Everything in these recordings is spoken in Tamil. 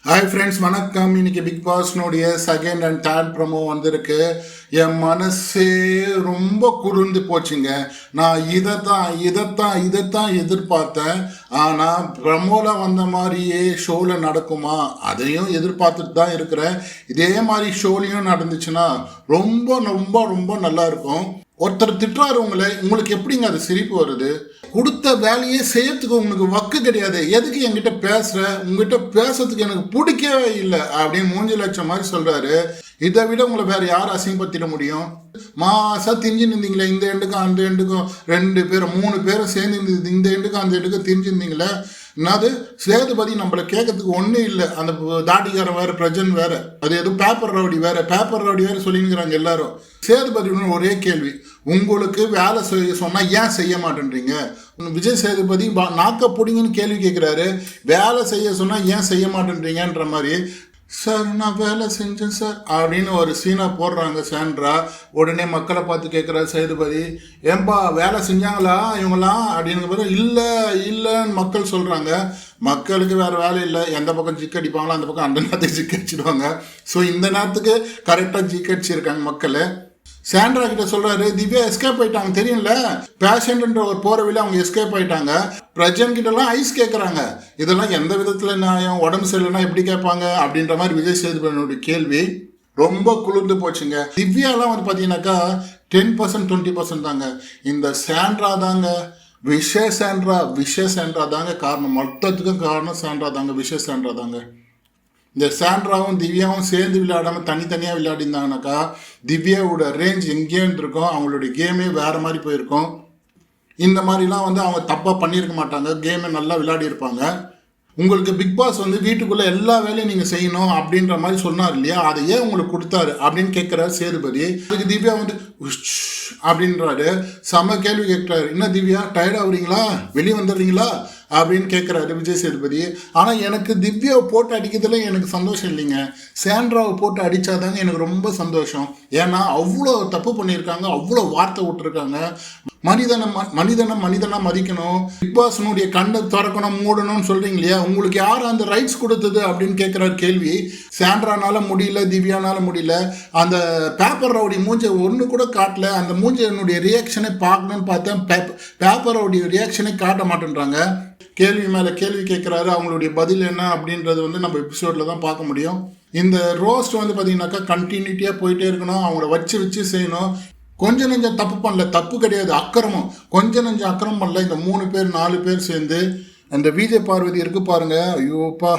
ஹாய் ஃப்ரெண்ட்ஸ் வணக்கம். இன்னைக்கு பிக் பாஸ்னுடைய செகண்ட் அண்ட் தேர்ட் ப்ரோமோ வந்திருக்கு. என் மனசே ரொம்ப குளிர்ந்து போச்சுங்க. நான் இதைத்தான் இதைத்தான் இதைத்தான் எதிர்பார்த்தேன். ஆனால் ப்ரமோவில் வந்த மாதிரியே ஷோவில் நடக்குமா? அதையும் எதிர்பார்த்துட்டு தான் இருக்கிறேன். இதே மாதிரி ஷோலையும் நடந்துச்சுன்னா ரொம்ப ரொம்ப ரொம்ப நல்லா இருக்கும். ஒருத்தர் திட்டுறாரு உங்களை உங்களுக்கு எப்படிங்க அது சிரிப்பு வருது? கொடுத்த வேலையே செய்யறதுக்கு உங்களுக்கு வக்கு கிடையாது. எதுக்கு என்கிட்ட பேசுற? உங்ககிட்ட பேசுறதுக்கு எனக்கு பிடிக்கவே இல்லை அப்படின்னு மூஞ்சி லட்சம் மாதிரி சொல்றாரு. இதை விட உங்களை வேற யார் அசிங்கப்படுத்திட முடியும்? மாசா திரிஞ்சு நின்றீங்களே இந்த எண்டுக்கும் அந்த எண்டுக்கும் ரெண்டு பேரும் மூணு பேரும் சேர்ந்து இந்த- இந்த எண்டுக்கும் அந்த எண்டுக்கும் திரிஞ்சிருந்தீங்களே என்னது? சேதுபதி நம்மளை கேட்கறதுக்கு ஒன்றும் இல்லை. அந்த தாடிக்காரன் வேற பிரஜன் வேற. அது எதுவும் பேப்பர் ரவுடி வேற. பேப்பர் ரவுடி வேற சொல்லிங்கிறாங்க எல்லாரும். சேதுபதி ஒரே கேள்வி. உங்களுக்கு வேலை செய்ய சொன்னால் ஏன் செய்ய மாட்டேன்றீங்க? விஜய் சேதுபதி பா- நாக்க பிடிங்கன்னு கேள்வி கேட்குறாரு. வேலை செய்ய சொன்னால் ஏன் செய்ய மாட்டேன்றீங்கன்ற மாதிரி சார் நான் வேலை செஞ்சேன் சார் அப்படின்னு ஒரு சீனை போடுறாங்க சாண்ட்ரா உடனே மக்களை பார்த்து கேட்குறாரு சேதுபதி. ஏன்பா வேலை செஞ்சாங்களா இவங்களாம் அப்படின்னு பிறகு இல்லை இல்லைன்னு மக்கள் சொல்கிறாங்க மக்களுக்கு வேறு வேலை இல்லை. எந்த பக்கம் ஜிக் அடிப்பாங்களோ அந்த பக்கம் அந்த நேரத்துக்கு ஜிக் அடிச்சிடுவாங்க. ஸோ இந்த நேரத்துக்கு கரெக்டாக ஜிக் அடிச்சிருக்காங்க மக்கள். சாண்ட்ரா கிட்ட சொல்றாரு திவ்யா எஸ்கேப் ஆயிட்டாங்க தெரியும்ல? பேஷண்ட்ன்ற ஒரு போறவில அவங்க எஸ்கேப் ஆயிட்டாங்க. பிரஜன் கிட்ட எல்லாம் ஐஸ் கேட்கறாங்க இதெல்லாம் எந்த விதத்துல நியாயம்? உடம்பு சரியில்லைன்னா எப்படி கேட்பாங்க? அப்படின்ற மாதிரி விஜய் சேதுபதியோட கேள்வி. ரொம்ப குளிர்ந்து போச்சுங்க. திவ்யாலாம் வந்து பார்த்தீங்கன்னாக்கா டென் பர்சன்ட் டுவெண்ட்டி பர்சன்ட் தாங்க. இந்த சாண்ட்ரா தாங்க. விஷ சாண்ட்ரா விஷ சாண்ட்ரா தாங்க காரணம். மொத்தத்துக்கும் காரணம் சாண்ட்ரா தாங்க விஷ சாண்ட்ரா தாங்க. இந்த சாண்ட்ராவும் திவ்யாவும் சேர்ந்து விளையாடாம தனித்தனியாக விளையாடிருந்தாங்கனாக்கா திவ்யாவோட ரேஞ்ச் எங்கேயோ இருந்திருக்கும். அவங்களுடைய கேமே வேற மாதிரி போயிருக்கும். இந்த மாதிரிலாம் வந்து அவங்க தப்பாக பண்ணியிருக்க மாட்டாங்க. கேமை நல்லா விளையாடி இருப்பாங்க உங்களுக்கு பிக் பாஸ் வந்து வீட்டுக்குள்ளே எல்லா வேலையும் நீங்கள் செய்யணும் அப்படின்ற மாதிரி சொன்னார் இல்லையா? அதை ஏன் உங்களுக்கு கொடுத்தாரு அப்படின்னு கேட்குறாரு சேதுபதி. அதுக்கு திவ்யா வந்து உஷ் அப்படின்றாரு. செம கேள்வி கேட்குறாரு. என்ன திவ்யா டயர்ட் ஆகுறீங்களா? வெளியே வந்துடுறீங்களா? அப்படின்னு கேட்குறாரு விஜய் சேதுபதி. ஆனால் எனக்கு திவ்யாவை போட்டு அடிக்கிறதுல எனக்கு சந்தோஷம் இல்லைங்க. சேண்ட்ராவை போட்டு அடித்தாதாங்க எனக்கு ரொம்ப சந்தோஷம். ஏன்னா அவ்வளோ தப்பு பண்ணியிருக்காங்க அவ்வளோ வார்த்தை விட்டுருக்காங்க. மனிதனை ம- மனிதனை மனிதனாக மதிக்கணும். பிக் பாஸ்னுடைய கண்ணை திறக்கணும் மூடணும்னு சொல்றீங்க இல்லையா உங்களுக்கு யார் அந்த ரைட்ஸ் கொடுத்தது அப்படின்னு கேட்குறாரு கேள்வி. சாண்ட்ரானால முடியல திவ்யானால முடியல. அந்த பேப்பர் ரவுடி மூஞ்சை ஒன்று கூட காட்டல. அந்த மூஞ்சனுடைய ரியாக்ஷனை பார்க்கணும்னு பார்த்தேன் பேப்பர் ரவுடி ரியாக்ஷனை காட்ட மாட்டேன்றாங்க. கேள்வி மேலே கேள்வி கேட்குறாரு. அவங்களுடைய பதில் என்ன அப்படின்றது வந்து நம்ம எபிசோடில் தான் பார்க்க முடியும். இந்த ரோஸ்ட் வந்து பார்த்தீங்கன்னாக்கா கண்டினியூட்டியாக போயிட்டே இருக்கணும். அவங்கள வச்சு வச்சு செய்யணும். கொஞ்சம் நஞ்சம் தப்பு பண்ணல தப்பு கிடையாது அக்கிரமம். கொஞ்சம் நஞ்சம் அக்கிரமம் பண்ணல இந்த மூணு பேர் நாலு பேர் சேர்ந்து அந்த விஜய் பார்வதி இருக்கு பாருங்க. ஐயோப்பா.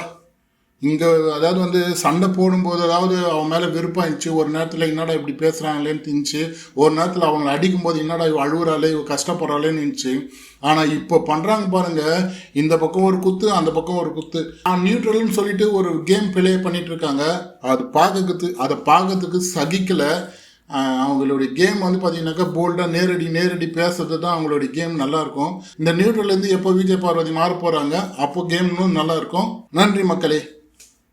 இங்கே அதாவது வந்து சண்டை போடும்போது அதாவது அவன் மேலே விருப்பம் இருந்துச்சு ஒரு நேரத்தில் என்னடா இப்படி பேசுகிறாங்களேன்னு இருந்துச்சு ஒரு நேரத்தில் அவங்களை அடிக்கும்போது என்னடா இவ அழுகுறாளே இவ கஷ்டப்படுறாளேன்னு இருந்துச்சு ஆனால் இப்போ பண்ணுறாங்க பாருங்க. இந்த பக்கம் ஒரு குத்து அந்த பக்கம் ஒரு குத்து. நான் நியூட்ரல்னு சொல்லிட்டு ஒரு கேம் ப்ளே பண்ணிகிட்டு இருக்காங்க. அது பார்க்கறதுக்கு அதை பார்க்கறதுக்கு சகிக்கலை. அவங்களுடைய கேம் வந்து பார்த்தீங்கன்னாக்கா போல்டாக நேரடி நேரடி பேசுறது தான் அவங்களுடைய கேம் நல்லா இருக்கும். இந்த நியூட்ரல்லேருந்து எப்போ விஜய் பார்வதி மாற போகிறாங்க அப்போ கேம் இன்னும் நல்லாயிருக்கும் நன்றி மக்களே.